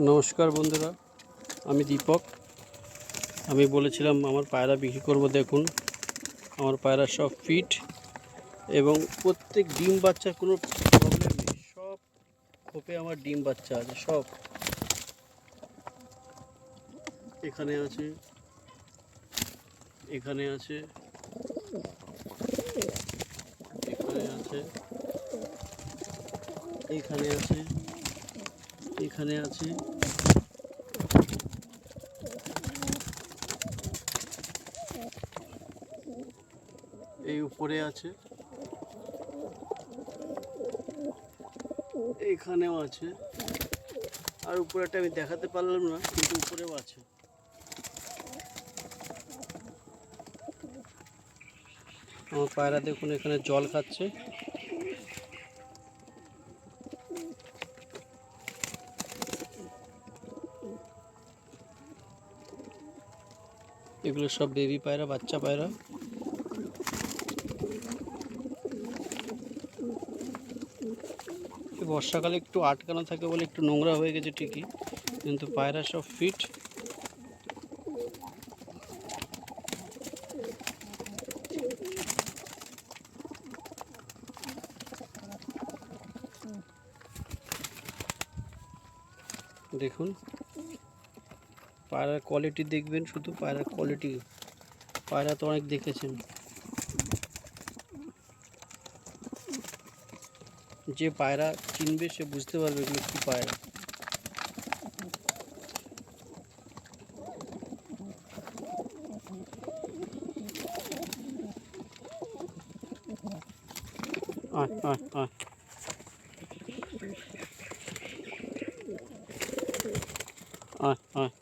নমস্কার বন্ধুরা, আমি দীপক। আমি বলেছিলাম আমার পায়রা বিক্রি করব, দেখুন। আমার পায়রা সব ফিট এবং প্রত্যেক ডিম বাচ্চার কোনো প্রবলেম নেই। সব খোপে আমার ডিম বাচ্চা আছে, সব। এখানে আছে এখানে আছে এখানে আছে এখানে আছে। এখানে আছে। এই উপরে আছে। এইখানেও আছে। আর উপরেটা আমি দেখাতে পারলাম না, কিন্তু উপরেও আছে। আমার পায়রা দেখুন, এখানে জল খাচ্ছে। এগুলো সব বেবি পায়রা বাচ্চা পায়রা এই বর্ষাকালে একটু আটকানো থাকে বলে একটু নোংরা হয়ে গেছে ঠিকই কিন্তু পায়রা সব ফিট দেখুন পায়রার কোয়ালিটি দেখবেন, শুধু পায়রার কোয়ালিটি পায়রা তো অনেক দেখেছেন। যে পায়রা চিনবে, সে বুঝতে পারবে এগুলো কী পায়রা। আয় আয় আয়। আয় আয়।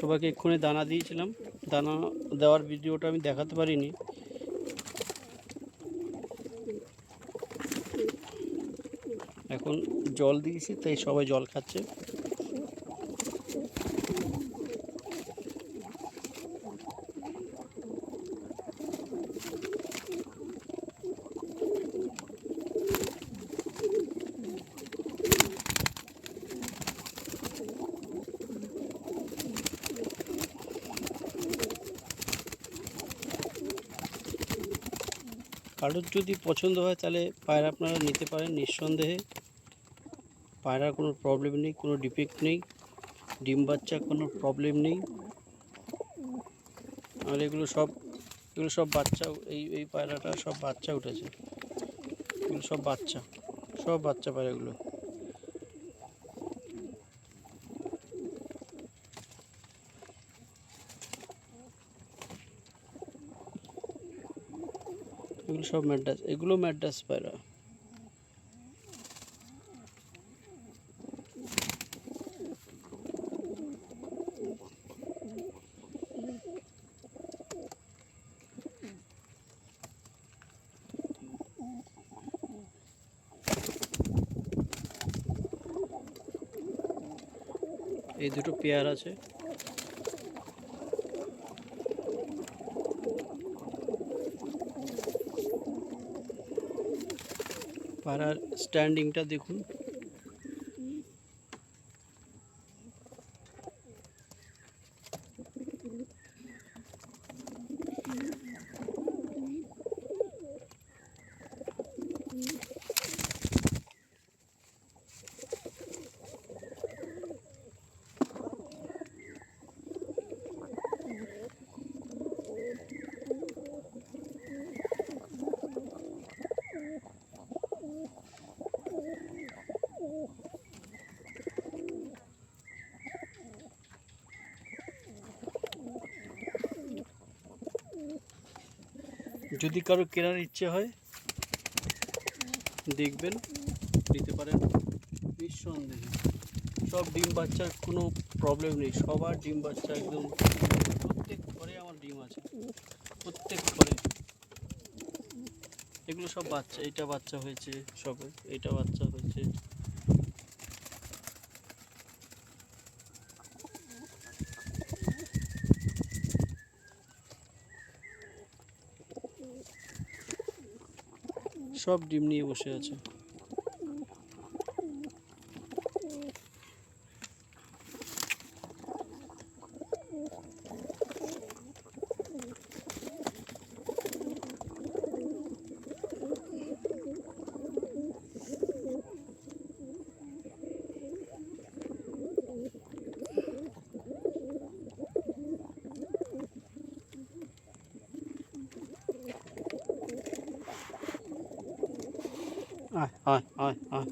সবাইকে এক্ষুনি দানা দিয়েছিলাম। দানা দেওয়ার ভিডিওটা আমি দেখাতে পারিনি। এখন জল দিয়েছি, তাই সবাই জল খাচ্ছে। কারোর যদি পছন্দ হয়, তাহলে পায়রা আপনারা নিতে পারেন নিঃসন্দেহে। পায়রার কোনো প্রবলেম নেই, কোনো ডিফেক্ট নেই। ডিম বাচ্চা কোনো প্রবলেম নেই। আর এগুলো সব এগুলো সব বাচ্চা, এই এই পায়রাটা সব বাচ্চা উঠেছে। এগুলো সব বাচ্চা সব বাচ্চা পায়রাগুলো। সব ম্যাড্রাস এগুলো ম্যাড্রাস পায়রা। এই দুটো পেয়ার আছে। পাড়ার স্ট্যান্ডিংটা দেখুন যদি কারও কেনার ইচ্ছে হয়, দেখবেন, নিতে পারেন। নিঃসন্দেহে। সব ডিম বাচ্চার কোনো প্রবলেম নেই। সবার ডিম বাচ্চা একদম প্রত্যেক ঘরে আমার ডিম আছে। প্রত্যেক ঘরে। এগুলো সব বাচ্চা এটা বাচ্চা হয়েছে, সবে এটা বাচ্চা হয়েছে। সব ডিম নিয়ে বসে আছে। আয় আয় আয় আয়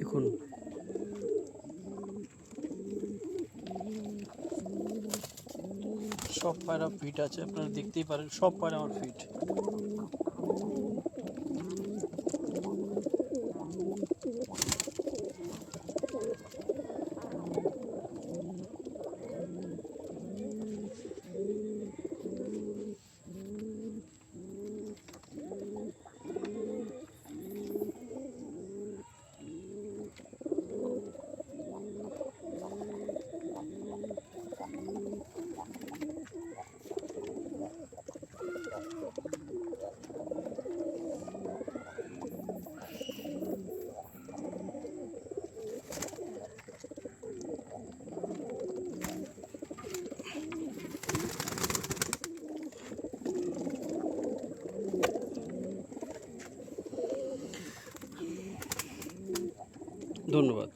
দেখুন সব পায়রা ফিট আছে আপনারা দেখতেই পারেন সব পায়রা আমার ফিট ধন্যবাদ।